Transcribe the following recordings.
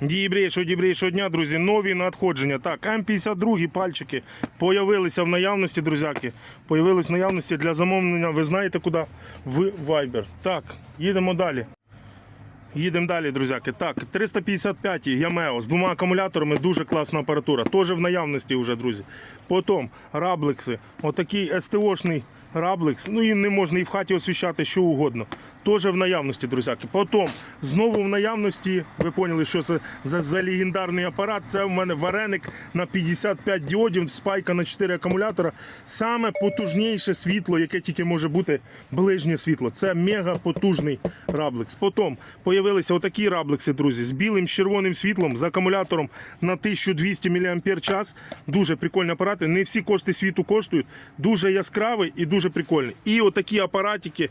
Дібрейшого, дібрейшого дня, друзі, нові надходження. Так, М52 пальчики появилися в наявності, друзяки. Появились в наявності для замовлення. Ви знаєте куди? В Viber. Так, їдемо далі. Їдемо далі, друзяки. Так, 355 Ямео з двома акумуляторами, дуже класна апаратура. Теж в наявності вже, друзі. Потім раблекси. Отакий СТОшний раблекс. Ну їм не можна і в хаті освіщати що угодно. Теж в наявності, друзяки. Потім знову в наявності, ви поняли, що це за, за легендарний апарат. Це в мене вареник на 55 діодів, спайка на 4 акумулятора. Саме потужніше світло, яке тільки може бути ближнє світло. Це мега потужний раблекс. Потім появилися отакі раблекси, друзі, з білим з червоним світлом, з акумулятором на 1200 мАч. Дуже прикольні апарати. Не всі кошти світу коштують. Дуже яскравий і дуже прикольний. І отакі апаратики.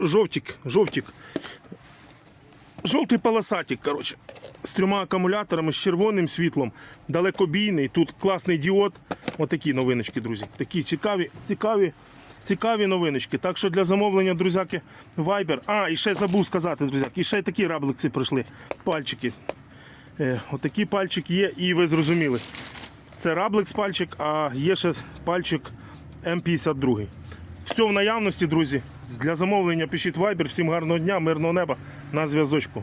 Жовтик, жовтик. Жовтий полосатик, коротше. З трьома акумуляторами, з червоним світлом, далекобійний. Тут класний діод. Отакі новиночки, друзі. Такі цікаві, цікаві, цікаві новиночки. Так що для замовлення, друзяки, Viber. А, і ще забув сказати, друзяки, і ще такі рабликси пройшли. Пальчики. Е, отакі пальчики є, і ви зрозуміли. Це рабликс пальчик, а є ще пальчик М52. Все в наявності, друзі. Для замовлення пишіть Viber. Всім гарного дня, мирного неба на зв'язочку.